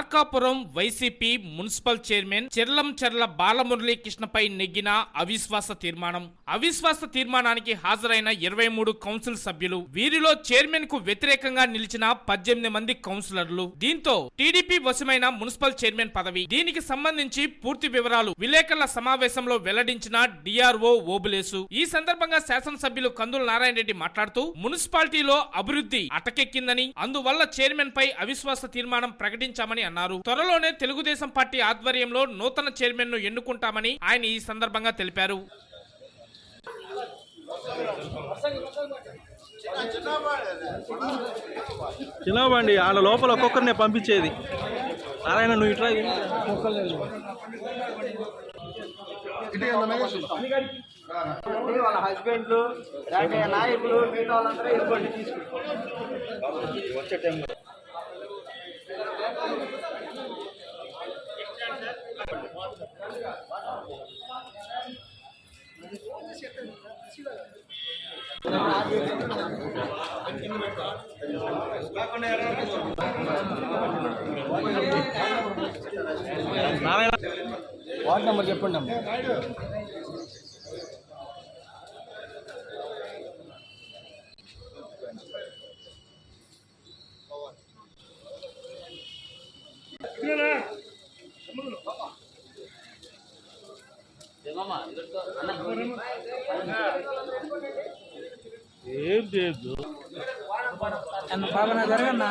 Markapuram YCP municipal chairman చెర్లం చెర్ల కృష్ణపై నెగ్గిన అవిశ్వాస తీర్మానం. అవిశ్వాస తీర్మానానికి హాజరైన ఇరవై మూడు కౌన్సిల్ సభ్యులు. వీరిలో చైర్మన్కు వ్యతిరేకంగా నిలిచిన పద్దెనిమిది మంది కౌన్సిలర్లు. దీంతో టీడీపీ వశమైన మున్సిపల్ చైర్మన్ పదవి. దీనికి సంబంధించి పూర్తి వివరాలు విలేకరుల సమావేశంలో వెల్లడించిన డిఆర్ఓ ఓబులేసు. ఈ సందర్భంగా శాసనసభ్యులు కందుల నారాయణ రెడ్డి మాట్లాడుతూ మున్సిపాలిటీలో అభివృద్ధి అటకెక్కిందని అందువల్ల చైర్మన్ పై అవిశ్వాస తీర్మానం ప్రకటించామని అన్నారు. త్వరలోనే తెలుగుదేశం పార్టీ ఆధ్వర్యంలో నూతన చైర్మన్ను ఎన్నుకుంటామని ఆయన ఈ సందర్భంగా తెలిపారు. చిన్నబండి వాళ్ళ లోపల ఒక్కొక్కరినే పంపించేది. నారాయణ నువ్వు ఇట్లా వాళ్ళ హస్బెండ్లు నాయకులు మిగతా వాళ్ళందరూ ఎదుర్కొని తీసుకుంటారు నారాయణ వార్డ్ నెంబర్ చెప్పండి అమ్మ. ఏం లేదు బాగా జరగన్నా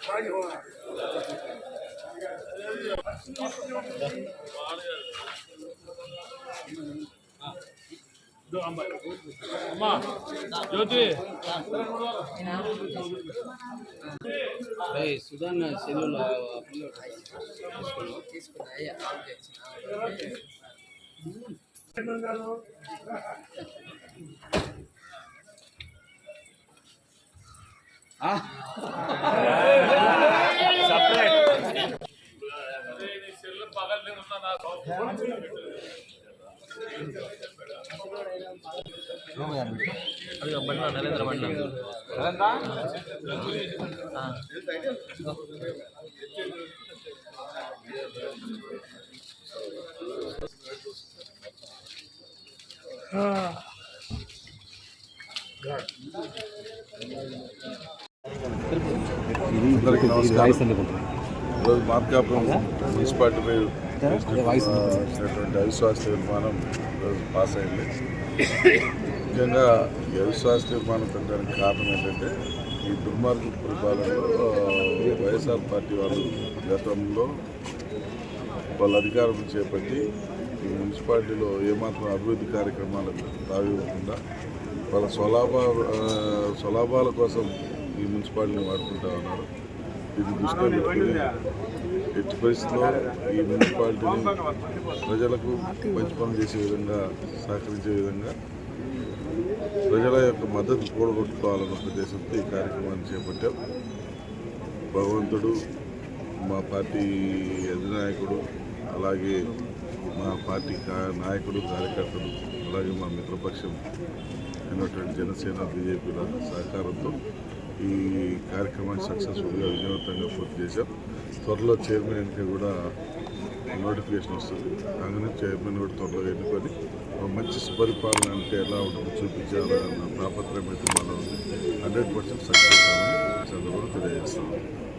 బాగుండే జ్యోతి సుధాన్ సెల్యూల్ నరేంద్ర బండి అందరికీ నమస్కారం. ఈరోజు మార్కాపురం మున్సిపాలిటీపై ఇచ్చినటువంటి అవిశ్వాస తీర్మానం ఈరోజు పాస్ అయింది. ముఖ్యంగా ఈ అవిశ్వాస తీర్మానం పెట్టడానికి కారణం ఏంటంటే ఈ దుర్మార్గ పరిపాలనలో వైఎస్ఆర్ పార్టీ వాళ్ళు గతంలో వాళ్ళ అధికారం చేపట్టి ఈ మున్సిపాలిటీలో ఏమాత్రం అభివృద్ధి కార్యక్రమాలకు తావివ్వకుండా వాళ్ళ స్వలాభ స్వలాభాల కోసం ఈ మున్సిపాలిటీని వాడుకుంటా ఉన్నారు. ఇది దృష్టిలో పెట్టుకుని ఎట్టి పరిస్థితుల్లో ఈ మున్సిపాలిటీని ప్రజలకు మంచి పనులు చేసే విధంగా సహకరించే విధంగా ప్రజల యొక్క మద్దతు కూడగొట్టుకోవాలన్న ఉద్దేశంతో ఈ కార్యక్రమాన్ని చేపట్టాం. భగవంతుడు మా పార్టీ అధినాయకుడు అలాగే మా పార్టీ కా- నాయకుడు కార్యకర్తలు అలాగే మా మిత్రపక్షం అయినటువంటి జనసేన బీజేపీల సహకారంతో ఈ కార్యక్రమాన్ని సక్సెస్ఫుల్గా విజయవంతంగా పూర్తి చేశాం. త్వరలో చైర్మన్ ఎన్నిక కూడా నోటిఫికేషన్ వస్తుంది. అందుకని చైర్మన్ కూడా త్వరలో ఎన్నుకొని మంచి సుపరిపాలన అంటే ఎలా ఉంటుందో చూపించాలన్న తాపత్రయం అయితే మనం ఉంది. హండ్రెడ్ పర్సెంట్ సక్సెస్ అని చంద్రబాబు సందర్భంగా